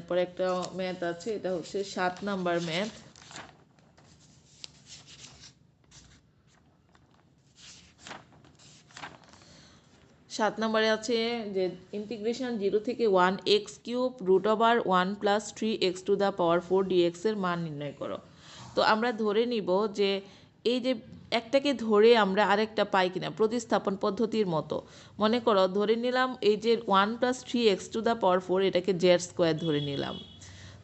এরপর একটা ম্যাথ আছে, এটা হচ্ছে সাত নাম্বার ম্যাথ সাত নম্বরে আছে যে ইন্টিগ্রেশন জিরো থেকে one x cube root over one plus three x to the power four dx এর মান নির্ণয় করো। তো আমরা ধরে নিব যে এই যে একটাকে ধরে আমরা আরেকটা পাই কিনা, প্রতিস্থাপন পদ্ধতির মতো। মনে করো, ধরে নিলাম এই যে one plus three x to the power four এটাকে জেড স্কোয়ার ধরে নিলাম।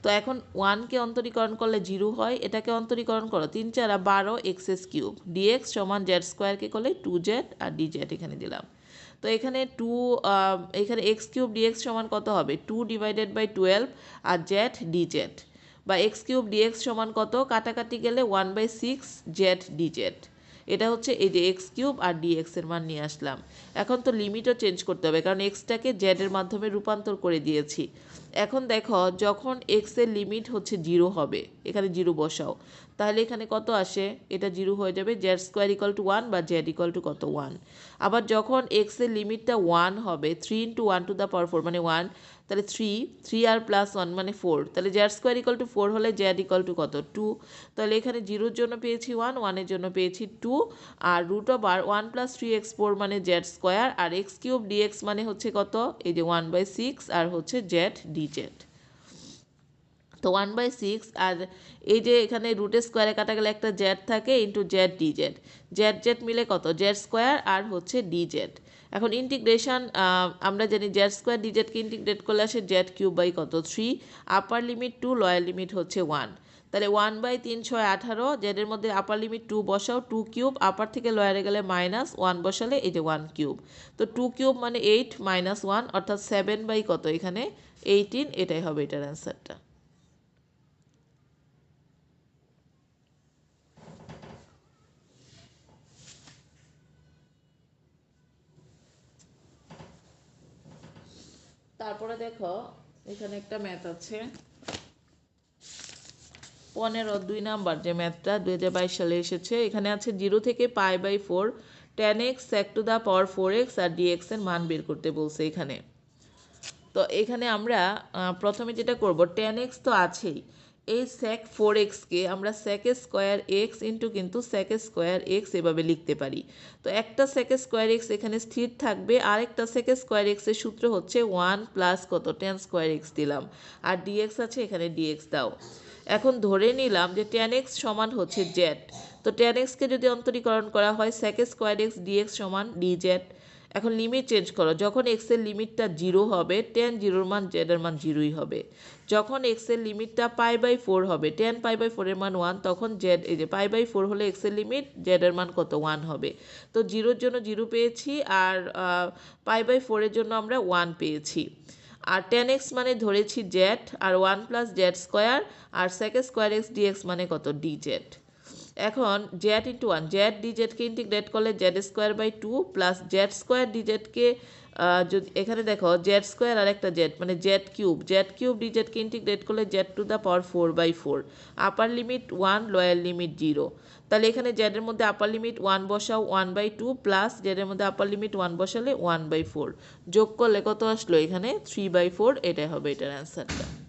তো এখন ওয়ানকে অন্তরীকরণ করলে জিরো হয়, এটাকে অন্তরীকরণ করো, তিন চারা বারো এক্স এস কিউব ডিএক্স সমান জেড স্কোয়ারকে করলে টু জেড আর ডি জেড এখানে দিলাম। তো এখানে টু এখানে এক্স কিউব ডিএক্স সমান কত হবে? টু ডিভাইডেড বাই টুয়েলভ আর জেড ডি জেড বা এক্স কিউব ডিএক্স সমান কত? কাটাকাটি গেলে one by six z d z এটা হচ্ছে এই যে এক্স কিউব আর ডিএক্স এর মান নিয়ে আসলাম। এখন তো লিমিটও চেঞ্জ করতে হবে, কারণ এক্সটাকে জেডের মাধ্যমে রূপান্তর করে দিয়েছি। এখন দেখো, যখন এক্সের লিমিট হচ্ছে জিরো হবে, এখানে জিরো বসাও তাহলে এখানে কত আসে? এটা জিরো হয়ে যাবে z square equal to one বা জেড ইকাল টু কত? ওয়ান আবার যখন এক্সের লিমিটটা ওয়ান হবে three into one to the power four মানে ওয়ান তাহলে থ্রি থ্রি আর প্লাস ওয়ান মানে ফোর তাহলে z square equal to four হলে জেড ইকাল টু কত? টু তাহলে এখানে জিরোর জন্য পেয়েছি ওয়ান ওয়ানের জন্য পেয়েছি টু আর root of R one plus three x four মানে জেড স্কোয়ার আর এক্স কিউব ডিএক্স মানে হচ্ছে কত? এই যে ওয়ান বাই সিক্স আর হচ্ছে জেড ডি জেড তো ওয়ান বাই সিক্স আর এই যে এখানে রুটের স্কোয়ারে কাটা গেলে একটা জেড থাকে into z d z z z মিলে কত? জেড স্কোয়ার আর হচ্ছে ডি জেড এখন ইন্টিগ্রেশন আমরা জানি জেড স্কোয়ার ডি জেডকে ইন্টিগ্রেট করলে আসে জেড কিউব বাই কত? Three upper limit two lower limit হচ্ছে ওয়ান তাহলে ওয়ান বাই তিন, ছয়, আঠারো জেডের মধ্যে আপার লিমিট টু বসাও টু কিউব আপার থেকে লয়ারে গেলে মাইনাস ওয়ান বসালে এই যে ওয়ান কিউব তো টু কিউব মানে এইট মাইনাস ওয়ান অর্থাৎ সেভেন বাই কত এখানে? এইটিন এটাই হবে এটার অ্যান্সারটা তারপরে দেখো, এখানে একটা ম্যাথ আছে। পনেরো, দুই নাম্বার, যে ম্যাথটা দুই হাজার বাইশ সালে এসেছে, এখানে আছে জিরো থেকে pi by four, tan x sec to the power four x R dx এর মান বের করতে বলছে এখানে। তো এখানে আমরা প্রথমে যেটা করব, টেন এক্স তো আছেই। এই স্যাক ফোর এক্সকে আমরা স্যাকে স্কোয়ার এক্স ইন্টু কিন্তু স্যাকে স্কোয়ার এক্স এভাবে লিখতে পারি। তো একটা স্যাকে স্কোয়ার এক্স এখানে স্থির থাকবে আর একটা স্যাকে স্কোয়ার এক্সের সূত্র হচ্ছে ওয়ান প্লাস কত? টেন স্কোয়ার এক্স দিলাম। আর ডিএক্স আছে এখানে ডিএক্স দাও। এখন ধরে নিলাম যে টেন এক্স সমান হচ্ছে জেড তো টেন এক্সকে যদি অন্তরীকরণ করা হয় স্যাকে স্কোয়ার এক্স ডিএক্স সমান ডি জেড এখন লিমিট চেঞ্জ করো। যখন এক্সের লিমিটটা জিরো হবে টেন জিরোর মান জেডের মান জিরোই হবে। যখন এক্সের লিমিটটা পাই বাই ফোর হবে টেন পাই বাই ফোরের মান ওয়ান তখন জেড এই যে পাই বাই ফোর হলে এক্সের লিমিট জেডের মান কত? ওয়ান হবে। তো জিরোর জন্য জিরো পেয়েছি আর পাই বাই ফোরের জন্য আমরা ওয়ান পেয়েছি। আর টেন এক্স মানে ধরেছি জেড আর ওয়ান প্লাস জেড স্কোয়ার আর সেকে স্কোয়ার এক্স ডিএক্স মানে কত? ডি জেড এখন z into one z d জেডকে integrate করলে z square by two plus z square d জেডকে যদি, এখানে দেখো জেড স্কোয়ার আর একটা জেড মানে z cube z cube d জেডকে integrate করলে z to the power four by four upper limit one lower limit zero তাহলে এখানে জেডের মধ্যে আপার লিমিট ওয়ান বসাও ওয়ান বাই টু প্লাস জেডের মধ্যে আপার লিমিট ওয়ান বসালে ওয়ান বাই ফোর যোগ করলে কত আসলো এখানে? থ্রি বাই ফোর এটাই হবে এটার অ্যান্সারটা